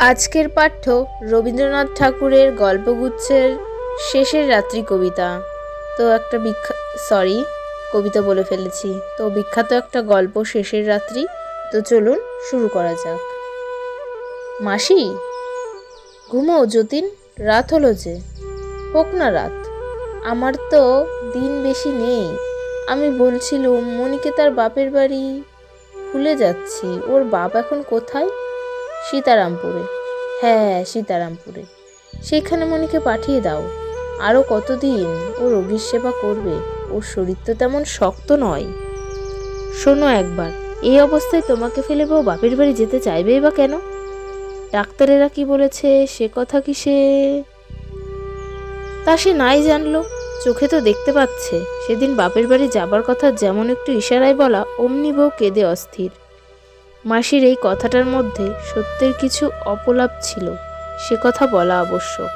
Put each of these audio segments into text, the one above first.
আজকের পাঠ্য রবীন্দ্রনাথ ঠাকুরের গল্পগুচ্ছের শেষের রাত্রি কবিতা। তো একটা বিখ্যাত সরি কবিতা বলে ফেলেছি। তো বিখ্যাত একটা গল্প শেষের রাত্রি। তো চলুন শুরু করা যাক। মাসি, ঘুমো যতীন, রাত হলো যে। হোক না রাত, আমার তো দিন বেশি নেই। আমি বলছিলুম মনিকে তার বাপের বাড়ি ভুলে যাচ্ছি। ওর বাপ এখন কোথায়? সীতারামপুরে। হ্যাঁ হ্যাঁ সীতারামপুরে। সেখানে মনিকে পাঠিয়ে দাও। আরও কতদিন ও রোগীর সেবা করবে, ওর শরীর তো তেমন শক্ত নয়। শোনো একবার, এই অবস্থায় তোমাকে ফেলে বউ বাপের বাড়ি যেতে চাইবেই বা কেন? ডাক্তারেরা কি বলেছে, সে কথা কি সে? তা সে নাই জানলো। চোখে তো দেখতে পাচ্ছে। সেদিন বাপের বাড়ি যাবার কথা যেমন একটু ইশারায় বলা, অমনি বউ কেঁদে অস্থির। মাসির এই কথাটার মধ্যে সত্যের কিছু অপলাপ ছিল, সে কথা বলা আবশ্যক।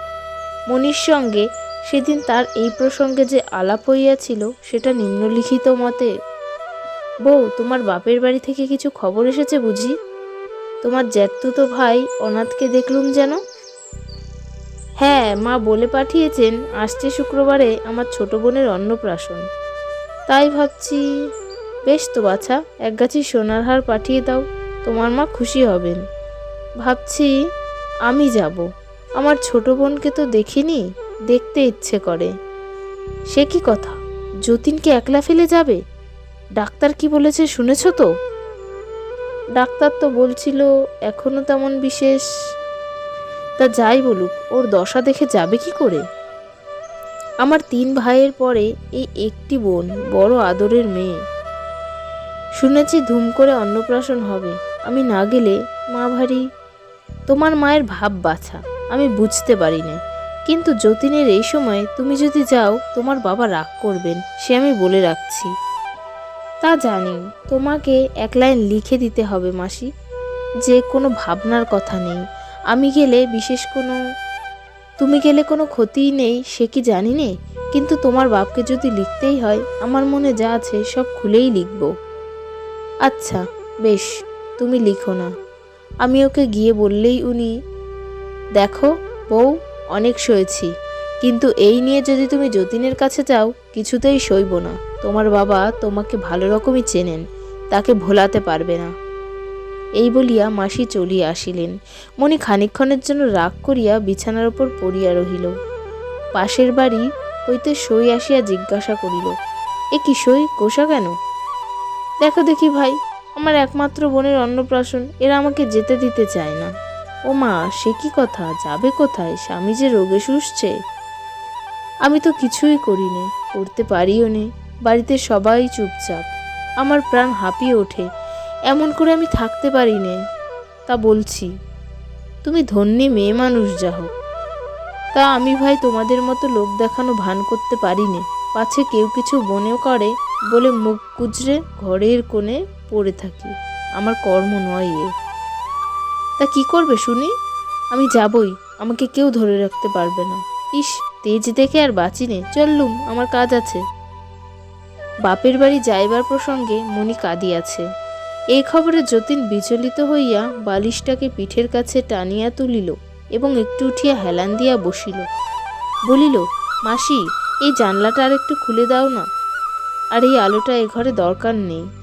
মনির সঙ্গে সেদিন তার এই প্রসঙ্গে যে আলাপ হইয়াছিল, সেটা নিম্নলিখিত মতে, বউ, তোমার বাপের বাড়ি থেকে কিছু খবর এসেছে বুঝি? তোমার জ্যাঠতুতো ভাই অনাথকে দেখলুম যেন? হ্যাঁ মা বলে পাঠিয়েছেন, আসছে শুক্রবারে আমার ছোট বোনের অন্নপ্রাশন। তাই ভাবছি, বেশ তো বাছা, এক গাছি সোনার হার পাঠিয়ে দাও। তোমার মা খুশি হবেন। ভাবছি আমি যাব। আমার ছোট বোনকে তো দেখিনি, দেখতে ইচ্ছে করে। সে কি কথা? যতীনকে একলা ফেলে যাবে? ডাক্তার কি বলেছে শুনেছ তো? ডাক্তার তো বলছিল, এখনও তেমন বিশেষ। তা যাই বলুক, ওর দশা দেখে যাবে কি করে? আমার তিন ভাইয়ের পরে এই একটি বোন, বড় আদরের মেয়ে। শুনেছি ধুম করে অন্নপ্রাশন হবে। আমি না গেলে মা ভারী, তোমার মায়ের ভাব বাছা, আমি বুঝতে পারি না কিন্তু যতীনের এই সময় তুমি যদি যাও, তোমার বাবা রাগ করবেন, সে আমি বলে রাখছি। তা জানি, তোমাকে এক লাইন লিখে দিতে হবে মাসি, যে কোনো ভাবনার কথা নেই। আমি গেলে বিশেষ কোনো, তুমি গেলে কোনো ক্ষতিই নেই, সে কি জানি নে কিন্তু তোমার বাপকে যদি লিখতেই হয়, আমার মনে যা আছে সব খুলেই লিখব। আচ্ছা বেশ। তুমি লিখো না। আমি ওকে গিয়ে বললেই উনি, দেখো, বউ, অনেক সয়েছি, কিন্তু এই নিয়ে যদি তুমি যতীনের কাছে যাও, কিছুতেই সইব না। তোমার বাবা তোমাকে ভালো রকমই চেনেন, তাকে ভোলাতে পারবে না। এই বলিয়া মাসি চলিয়া আসিলেন। মনি খানিক্ষণের জন্য রাগ করিয়া বিছানার ওপর পড়িয়া রহিল। পাশের বাড়ি হইতে সই আসিয়া জিজ্ঞাসা করিল, এ কি সই, কোষা কেন? দেখো দেখি ভাই আমার একমাত্র বোনের অন্নপ্রাশন, এরা আমাকে যেতে দিতে চায় না। ও মা সে কি কথা? যাবে কোথায়? স্বামী যে রোগে শুষছে? আমি তো কিছুই করি নে করতে পারিও নে, বাড়িতে সবাই চুপচাপ। আমার প্রাণ হাঁপিয়ে ওঠে, এমন করে আমি থাকতে পারি নে। তা বলছি, তুমি ধন্যী মেয়ে মানুষ যা হোক। তা আমি ভাই তোমাদের মতো লোক দেখানো ভান করতে পারি নে। পাছে কেউ কিছু মনেও করে বলে মুখ কুজরে ঘরের কোণে পড়ে থাকি। আমার কর্ম নয় এ। তা কি করবে শুনি? আমি যাবই, আমাকে কেউ ধরে রাখতে পারবে না। ইস, তেজ দেখে আর বাঁচি নে। চললুম আমার কাজ আছে। বাপের বাড়ি যাইবার প্রসঙ্গে মনি কাঁদিয়াছে। এই খবরে যতীন বিচলিত হইয়া বালিশটাকে পিঠের কাছে টানিয়া তুলিল এবং একটু উঠিয়া হেলান দিয়া বসিল। বলিল, মাসি, এই জানলাটা আর একটু খুলে দাও না। আর এই আলোটা এ ঘরে দরকার নেই।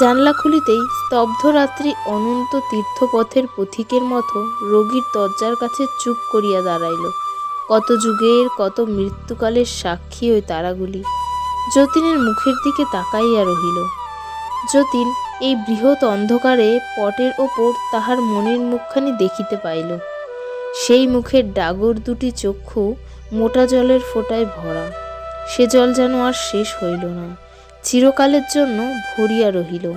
জানলা খুলিতেই স্তব্ধ রাত্রি অনন্ত তীর্থপথের পথিকের মতো রোগীর দরজার কাছে চুপ করিয়া দাঁড়াইল। কত যুগের, কত মৃত্যুকালের সাক্ষী ওই তারাগুলি। যতীনের মুখের দিকে তাকাইয়া রহিল। যতীন এই বৃহৎ অন্ধকারে পটের ওপর তাহার মনের মুখখানি দেখিতে পাইল। সেই মুখের ডাগর দুটি চক্ষু মোটা জলের ফোঁটায় ভরা। সে জল যেন আর শেষ হইল না। চিরকালের জন্য ভরিয়া রহিল।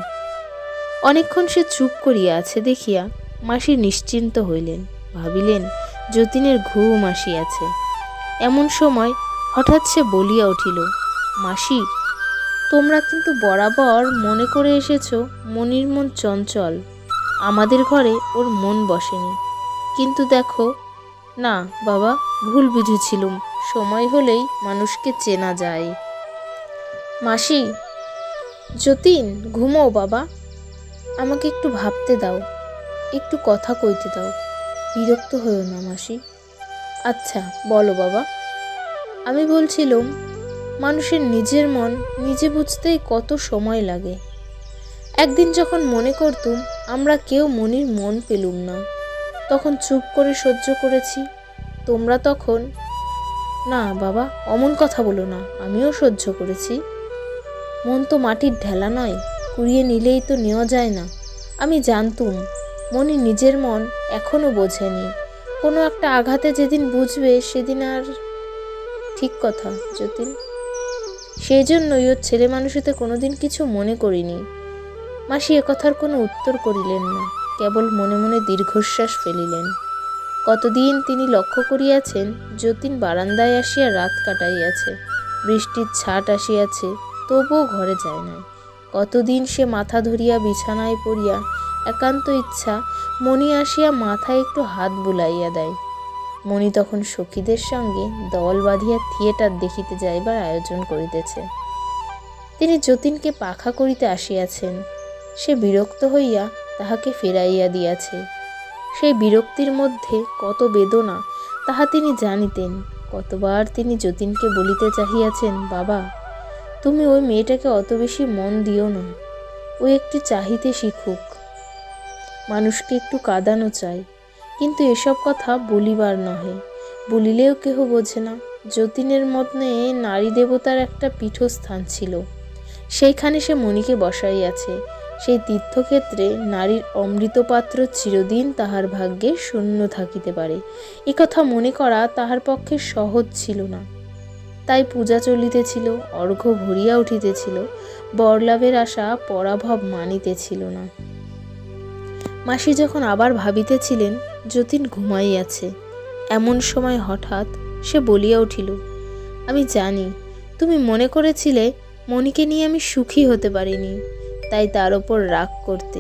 অনেকক্ষণ সে চুপ করিয়া আছে দেখিয়া মাসি নিশ্চিন্ত হইলেন, ভাবিলেন যতীনের ঘুম আসিয়াছে। এমন সময় হঠাৎ সে বলিয়া উঠিল, মাসি, তোমরা কিন্তু বরাবর মনে করে এসেছ মনির মন চঞ্চল। আমাদের ঘরে ওর মন বসেনি। কিন্তু দেখো, না বাবা, ভুল বুঝেছিলুম। সময় হলেই মানুষকে চেনা যায়। মাসি, যতীন ঘুমো বাবা। আমাকে একটু ভাবতে দাও, একটু কথা কইতে দাও। বিরক্ত হয়েও না মাসি। আচ্ছা বলো বাবা। আমি বলছিলাম, মানুষের নিজের মন নিজে বুঝতেই কত সময় লাগে। একদিন যখন মনে করতুম, আমরা কেউ মনির মন পেলুম না। তখন চুপ করে সহ্য করেছি। তোমরা তখন, না বাবা, অমন কথা বলো না, আমিও সহ্য করেছি। মন তো মাটির ঢেলা নয়, কুড়িয়ে নিলেই তো নেওয়া যায় না। আমি জানতুম, মনি নিজের মন এখনও বোঝেনি। কোনো একটা আঘাতে যেদিন বুঝবে, সেদিন আর ঠিক কথা, যতীন। সেই জন্যই ওর ছেলে মানুষেতে কোনোদিন কিছু মনে করিনি। মাসি একথার কোনো উত্তর করিলেন না, কেবল মনে মনে দীর্ঘশ্বাস ফেলিলেন। কতদিন তিনি লক্ষ্য করিয়াছেন, যতীন বারান্দায় আসিয়া রাত কাটাইয়াছে, বৃষ্টির ছাট আসিয়াছে তবুও ঘরে যায় নাই। কতদিন সে মাথা ধরিয়া বিছানায় পড়িয়া একান্ত ইচ্ছা মণি আসিয়া মাথায় একটু হাত বুলাইয়া দেয়। মণি তখন সখীদের সঙ্গে দল বাঁধিয়া থিয়েটার দেখিতে যাইবার আয়োজন করিতেছে। তিনি যতীনকে পাখা করিতে আসিয়াছেন। সে বিরক্ত হইয়া তাহাকে ফেরাইয়া দিয়াছে। সেই বিরক্তির মধ্যে কত বেদনা, তাহা তিনি জানিতেন। কতবার তিনি যতীনকে বলিতে চাহিয়াছেন, বাবা তুমি ওই মেয়েটাকে অত বেশি মন দিও না। ও একটু চাহিতে শিখুক। মানুষকে একটু কাঁদানো চাই। কিন্তু এসব কথা বলিবার নহে। বলিলেও কেহ বোঝে না। যতীনের মতনে নারী দেবতার একটা পীঠস্থান ছিল। সেইখানে সে মণিকে বসাইয়াছে। সেই তীর্থক্ষেত্রে নারীর অমৃতপাত্র চিরদিন তাহার ভাগ্যে শূন্য থাকিতে পারে। কথা মনে করা তাহার পক্ষে সহজ ছিল না। তাই পূজা চলিতেছিল অর্ঘ্য ভরিয়া উঠিতেছিল বরলাভের আশা পরাভব মানিতেছিল না। মাসি যখন আবার ভাবিতেছিলেন, যতীন ঘুমাইয়াছে। এমন সময় হঠাৎ সে বলিয়া উঠিল, আমি জানি, তুমি মনে করেছিলে মণিকে নিয়ে আমি সুখী হতে পারিনি, তাই তার ওপর রাগ করতে।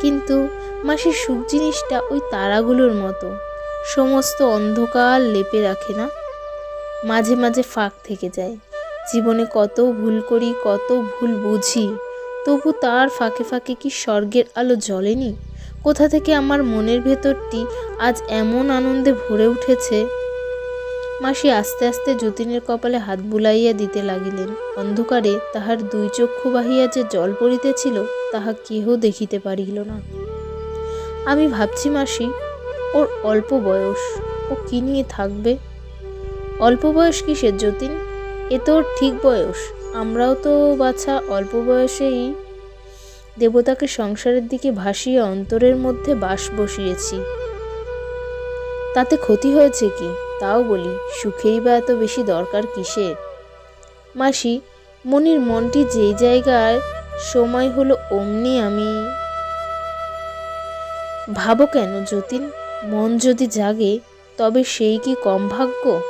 কিন্তু মাসির সুখ জিনিসটা ওই তারাগুলোর মতো, সমস্ত অন্ধকার লেপে রাখে না মাঝে মাঝে ফাঁক থেকে যায়। জীবনে কত ভুল করি, কত ভুল বুঝি, তবু তার ফাঁকে ফাঁকে কি স্বর্গের আলো জ্বলেনি? কোথা থেকে আমার মনের ভেতরটি আজ এমন আনন্দে ভরে উঠেছে? মাসি আস্তে আস্তে যতীনের কপালে হাত বুলাইয়া দিতে লাগিলেন। অন্ধকারে তাহার দুই চক্ষু বাহিয়া যে জল পড়িতেছিল, তাহা কেহ দেখিতে পারিল না। আমি ভাবছি মাসি, ওর অল্প বয়স, ও কি নিয়ে থাকবে? অল্প বয়স কিসের যতীন? এ তো ঠিক বয়স। আমরাও তো বাছা অল্প বয়সেই দেবতাকে সংসারের দিকে ভাসিয়ে অন্তরের মধ্যে বাস বসিয়েছি। তাতে ক্ষতি হয়েছে কি? তাও বলি, সুখেই বা এত বেশি দরকার কিসের? মাসি, মনির মনটি যেই জায়গায়, সময় হলো অমনি আমি। ভাবো কেন যতীন? মন যদি জাগে, তবে সেই কি কম ভাগ্য?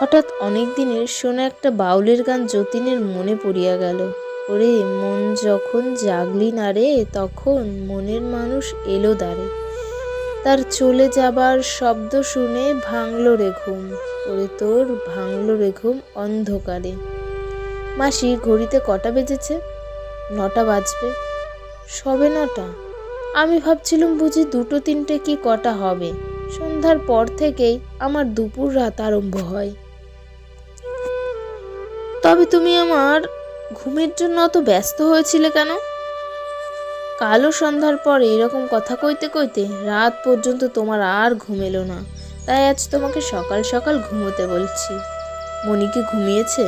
হঠাৎ অনেক দিনের শোনা একটা বাউলের গান যতীনের মনে পড়িয়া গেল। ওরে, মন যখন জাগলি না রে, তখন মনের মানুষ এলো দাঁড়ে তার চলে যাবার শব্দ শুনে ভাঙল রে ঘুম। ওরে, তোর ভাঙল রে ঘুম অন্ধকারে। মাসি, ঘড়িতে কটা বেজেছে? নটা বাজবে। সবে নটা। আমি ভাবছিলাম বুঝি দুটো তিনটে কি কটা হবে। সন্ধ্যার পর থেকেই আমার দুপুর রাত আরম্ভ হয়। তবে তুমি আমার ঘুমের জন্য অত ব্যস্ত হয়েছিলে কেন? কালো সন্ধ্যার পর এরকম কথা কইতে কইতে রাত পর্যন্ত তোমার আর ঘুম এলো না। তাই আজ তোমাকে সকাল সকাল ঘুমোতে বলছি। মনি কি ঘুমিয়েছে?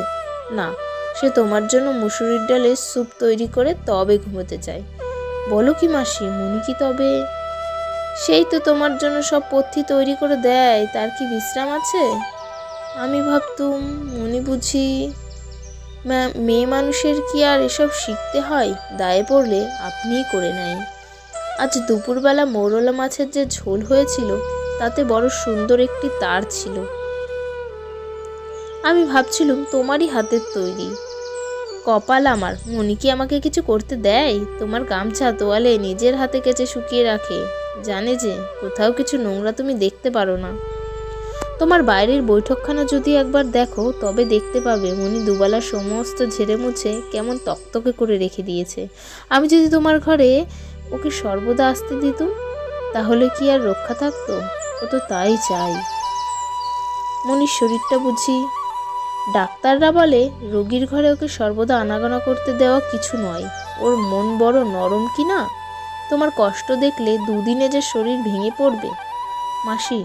না, সে তোমার জন্য মুসুরির ডালের স্যুপ তৈরি করে তবে ঘুমোতে চায়। বলো কি মাসি মনি কি তবে? সেই তো তোমার জন্য সব পথ্যি তৈরি করে দেয়, তার কি বিশ্রাম আছে? আমি ভাবতুম মনি বুঝি মেয়ে মানুষের কি আর এসব শিখতে হয়? দায়ে পড়লে আপনিই করে নেয় আজ দুপুরবেলা মৌরলা মাছের যে ঝোল হয়েছিল, তাতে বড় সুন্দর একটি তার ছিল। আমি ভাবছিলাম, তোমারই হাতের তৈরি। কপাল আমার, মনি কি আমাকে কিছু করতে দেয়? তোমার গামছা তোয়ালে নিজের হাতে কেচে শুকিয়ে রাখে। জানে যে, কোথাও কিছু নোংরা তুমি দেখতে পারো না। তোমার বাইরের বৈঠকখানা যদি একবার দেখো, তবে দেখতে পাবে মনি দুবেলা সমস্ত ঝেড়ে মুছে কেমন তকতকে করে রেখে দিয়েছে। আমি যদি তোমার ঘরে ওকে সর্বদা আসতে দিত তাহলে কি আর রক্ষা থাকতো? ও তো তাই চাই। মনির শরীরটা বুঝি ডাক্তাররা বলে, রোগীর ঘরে ওকে সর্বদা আনাগোনা করতে দেওয়া কিছু নয়। ওর মন বড় নরম কি না তোমার কষ্ট দেখলে দুদিনে যে শরীর ভেঙে পড়বে। মাসি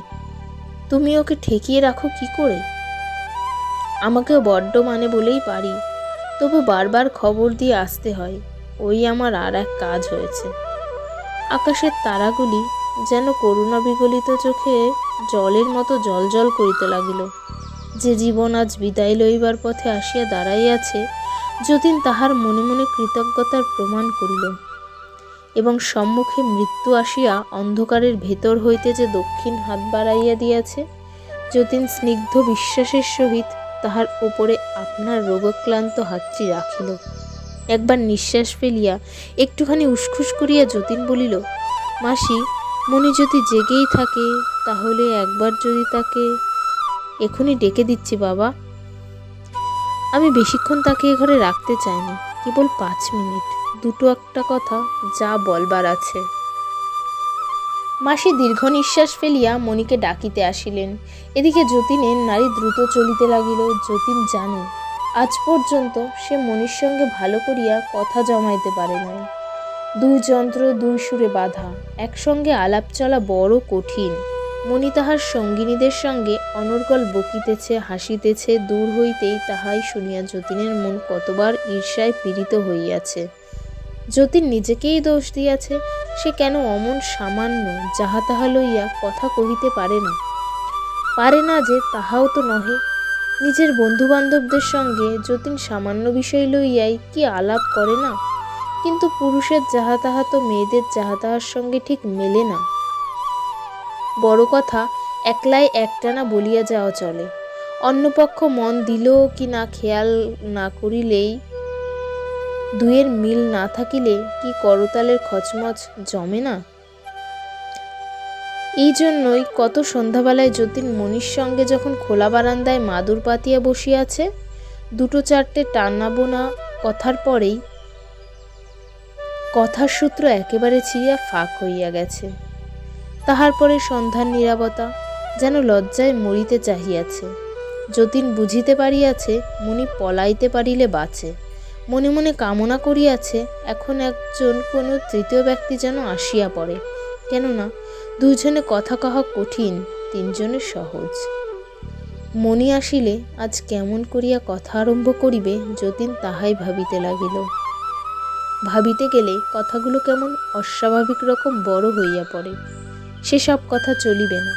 তুমি ওকে ঠেকিয়ে রাখো কি করে? আমাকেও বড্ড মানে বলেই পারি। তবু বারবার খবর দিয়ে আসতে হয়, ওই আমার আর এক কাজ হয়েছে। আকাশের তারাগুলি যেন করুণা বিগলিত চোখে জলের মতো জলজল করিতে লাগিল। যে জীবন আজ বিদায় লইবার পথে আসিয়া দাঁড়াইয়াছে যতীন তাহার মনে মনে কৃতজ্ঞতার প্রমাণ করিল। এবং সম্মুখে মৃত্যু আসিয়া অন্ধকারের ভেতর হইতে যে দক্ষিণ হাত বাড়াইয়া দিয়াছে, যতীন স্নিগ্ধ বিশ্বাসের সহিত তাহার উপরে আপনার রোগক্লান্ত হাতটি রাখিল। একবার নিঃশ্বাস ফেলিয়া একটুখানি উসখুস করিয়া যতীন বলিল, মাসি মনে যদি জেগেই থাকে, তাহলে একবার যদি তাকে এখনই ডেকে দিচ্ছি বাবা। আমি বেশিক্ষণ তাকে এ ঘরে রাখতে চাইনি, কেবল পাঁচ মিনিট। দুটো একটা কথা যা বলবার আছে। মাসি দীর্ঘ নিঃশ্বাস ফেলিয়া মণিকে ডাকিতে আসিলেন। এদিকে যতীনের নারী দ্রুত চলিতে লাগিল, যতীন জানে, আজ পর্যন্ত সে মনির সঙ্গে ভালো করিয়া কথা জমাইতে পারে নাই। দুই যন্ত্র, দুই সুরে বাধা, একসঙ্গে আলাপ চলা বড় কঠিন। মণি তাহার সঙ্গিনীদের সঙ্গে অনর্গল বকিতেছে, হাসিতেছে, দূর হইতেই তাহাই শুনিয়া যতীনের মন কতবার ঈর্ষায় পীড়িত হইয়াছে। যতীন নিজেকেই দোষ দিয়াছে, সে কেন অমন সামান্য যাহা তাহা লইয়া কথা কহিতে পারে না? পারে না যে তাহাও তো নহে। নিজের বন্ধুবান্ধবদের সঙ্গে যতীন সামান্য বিষয় লইয়াই কি আলাপ করে না? কিন্তু পুরুষের যাহা তাহা তো মেয়েদের যাহা তাহার সঙ্গে ঠিক মেলে না। বড় কথা, একলাই একটানা বলিয়া যাওয়া চলে। অন্যপক্ষ মন দিল কি না খেয়াল না করিলেই দুয়ের মিল না থাকিলে কি করতালের খচমচ জমে না? এই জন্যই কত সন্ধ্যাবেলায় যতীন মনির সঙ্গে যখন খোলা বারান্দায় মাদুর পাতিয়া বসিয়াছে, দুটো চারটে টানাবো না কথার পরেই কথার সূত্র একেবারে ছিঁড়িয়া ফাঁক হইয়া গেছে। তাহার পরে সন্ধ্যার নীরবতা যেন লজ্জায় মরিতে চাহিয়াছে। যতীন বুঝিতে পারিয়াছে মনি পলাইতে পারিলে বাঁচে। মনে মনে কামনা করিয়াছে, এখন একজন কোনো তৃতীয় ব্যক্তি যেন আসিয়া পড়ে। কেননা, দুইজনে কথা কহা কঠিন, তিনজনে সহজ। মনি আসিলে আজ কেমন করিয়া কথা আরম্ভ করিবে, যতীন তাহাই ভাবিতে লাগিল। ভাবিতে গেলে কথাগুলো কেমন অস্বাভাবিক রকম বড় হইয়া পড়ে। সেসব কথা চলিবে না।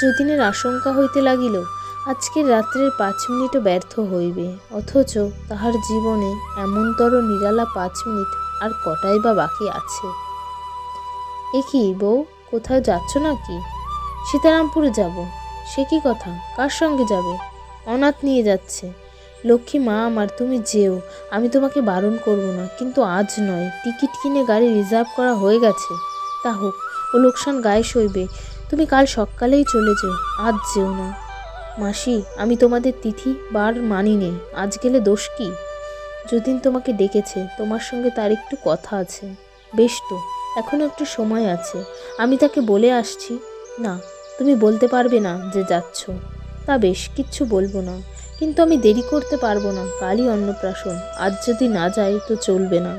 যতীনের আশঙ্কা হইতে লাগিল আজকের রাত্রের পাঁচ মিনিটও ব্যর্থ হইবে, অথচ তাহার জীবনে এমনতর নিরালা পাঁচ মিনিট আর কটাই বা বাকি আছে। এ কি, বউ, কোথাও যাচ্ছ নাকি? সীতারামপুরে যাব। সে কি কথা? কার সঙ্গে যাবে? অনাথ নিয়ে যাচ্ছে। লক্ষ্মী মা আমার, তুমি যেও, আমি তোমাকে বারণ করব না, কিন্তু আজ নয়, টিকিট কিনে গাড়ি রিজার্ভ করা হয়ে গেছে। তা হোক, ও লোকসান গায়ে সইবে। তুমি কাল সকালেই চলে যেও, আজ যেও না। মাসি, আমি তোমাদের তিথি বার মানি নে আজ গেলে দোষ কি? যতীন তোমাকে ডেকেছে, তোমার সঙ্গে তার একটু কথা আছে। বেশ তো এখনও একটু সময় আছে। আমি তাকে বলে আসছি। না, তুমি বলতে পারবে না যে যাচ্ছ। তা বেশ, কিচ্ছু বলব না। কিন্তু আমি দেরি করতে পারব না, কালই অন্নপ্রাশন। আজ যদি না যাই তো চলবে না।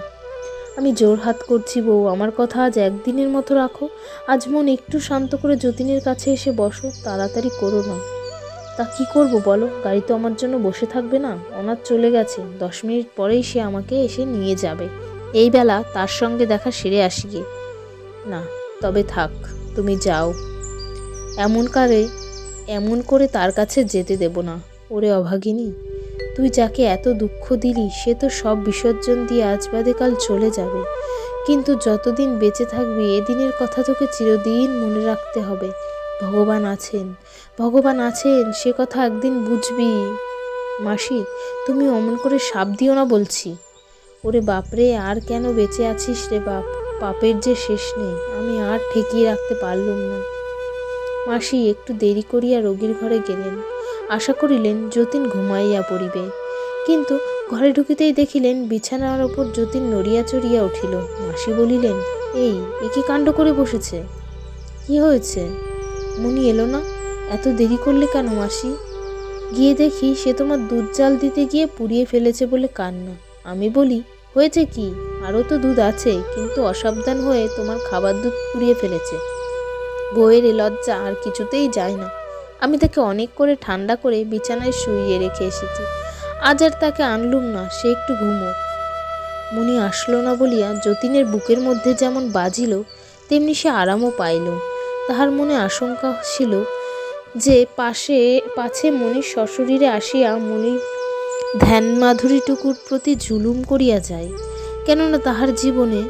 আমি জোর হাত করছি বউ, আমার কথা আজ একদিনের মতো রাখো। আজ মন একটু শান্ত করে যতীনের কাছে এসে বসো, তাড়াতাড়ি করো না। তা কি করব বলো? গাড়ি তো আমার জন্য বসে থাকবে না। অনাথ চলে গেছে। দশ মিনিট পরেই সে আমাকে এসে নিয়ে যাবে। এই বেলা তার সঙ্গে দেখা সেরে আসি গে না, তবে থাক, তুমি যাও। এমন কারে, এমন করে তার কাছে যেতে দেব না। ওরে অভাগিনী, তুই যাকে এত দুঃখ দিলি, সে তো সব বিসর্জন দিয়ে আজ বাদে কাল চলে যাবে। কিন্তু যতদিন বেঁচে থাকবি, এদিনের কথা তোকে চিরদিন মনে রাখতে হবে। ভগবান আছেন। ভগবান আছেন, সে কথা একদিন বুঝবি। মাসি, তুমি অমন করে সাপ দিও না বলছি। ওরে বাপরে, আর কেন বেঁচে আছিস রে বাপ? পাপের যে শেষ নেই, আমি আর ঠেকিয়ে রাখতে পারলুম না। মাসি, একটু দেরি করিয়া রোগীর ঘরে গেলেন। আশা করিলেন যতীন ঘুমাইয়া পড়িবে। কিন্তু ঘরে ঢুকিতেই দেখিলেন বিছানার ওপর যতীন নড়িয়া চড়িয়া উঠিল। মাসি বলিলেন, এই, এ কি কাণ্ড করে বসেছে? কি হয়েছে? মনি এলো না? এত দেরি করলে কেন মাসি? গিয়ে দেখি সে তোমার দুধ জাল দিতে গিয়ে পুড়িয়ে ফেলেছে বলে কান্না। আমি বলি, হয়েছে কি? আরও তো দুধ আছে, কিন্তু অসাবধান হয়ে তোমার খাবার দুধ পুড়িয়ে ফেলেছে। বইয়ের এ লজ্জা আর কিছুতেই যায় না। আমি তাকে অনেক করে ঠান্ডা করে বিছানায় শুইয়ে রেখে এসেছি। আজ আর তাকে আনলুম না, সে একটু ঘুমো মনি আসলো না বলিয়া যতীনের বুকের মধ্যে যেমন বাজিল, তেমনি সে আরামও পাইল। তাহার মনে আশঙ্কা ছিল যে পাশে, পাছে মনির সশরীরে আসিয়া মনির ধ্যান মাধুরীটুকুর প্রতি জুলুম করিয়া যায়। কেননা তাহার জীবনে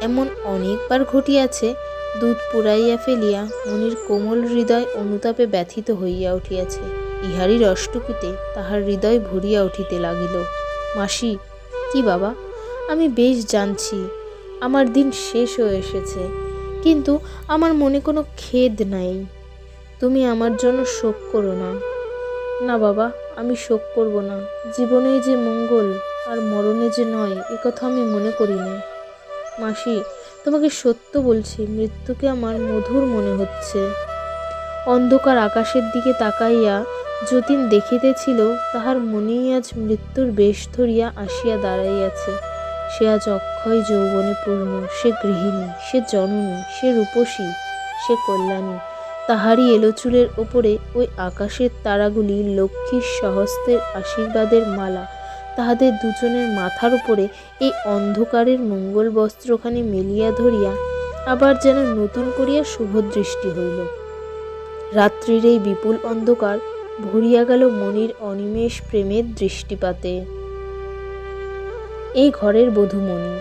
এমন অনেকবার ঘটিয়াছে, দুধ পুড়াইয়া ফেলিয়া মনির কোমল হৃদয় অনুতাপে ব্যথিত হইয়া উঠিয়াছে। ইহারই রষ্টুকিতে তাহার হৃদয় ভরিয়া উঠিতে লাগিল। মাসি, কি বাবা? আমি বেশ জানছি। আমার দিন শেষ হয়ে এসেছে। কিন্তু আমার মনে কোনো খেদ নাই। তুমি আমার জন্য শোক করো না। না বাবা, আমি শোক করব না। জীবনে যে মঙ্গল আর মরণে যে নয়, এ কথা আমি মনে করি না। মাসি, তোমাকে সত্য বলছি, মৃত্যুকে আমার মধুর মনে হচ্ছে। অন্ধকার আকাশের দিকে তাকাইয়া যতীন দেখিতেছিল, তাহার মনেই আজ মৃত্যুর বেশ ধরিয়া আসিয়া দাঁড়াইয়াছে। সে আজ অক্ষয় যৌবনে পূর্ণ, সে গৃহিণী, সে জননী, সে রূপসী, সে কল্যাণী। তাহারই এলো চুলের ওপরে ওই আকাশের তারাগুলি, লক্ষ্মীর সহস্তের আশীর্বাদের মালা, তাহাদের দুজনের মাথার উপরে এই অন্ধকারের মঙ্গল বস্ত্রখানি মেলিয়া ধরিয়া আবার যেন নতুন করিয়া শুভ দৃষ্টি হইল। রাত্রির এই বিপুল অন্ধকার ভরিয়া গেল মনির অনিমেষ প্রেমের দৃষ্টিপাতে। এই ঘরের বধূমণি।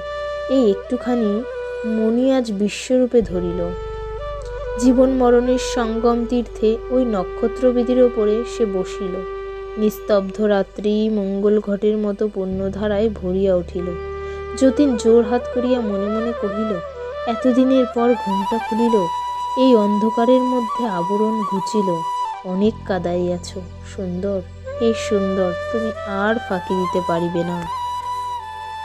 এই একটুখানি মণি আজ বিশ্বরূপে ধরিল। জীবন মরণের সঙ্গম তীর্থে ওই নক্ষত্রবিধির ওপরে সে বসিল। নিস্তব্ধ রাত্রি মঙ্গল ঘটের মতো পুণ্যধারায় ভরিয়া উঠিল। যতীন জোর হাত করিয়া মনে মনে কহিল, এতদিনের পর ঘুমটা খুলিল, এই অন্ধকারের মধ্যে আবরণ ঘুচিল। অনেক কাদাইয়াছ, সুন্দর এই সুন্দর, তুমি আর ফাঁকি দিতে পারিবে না।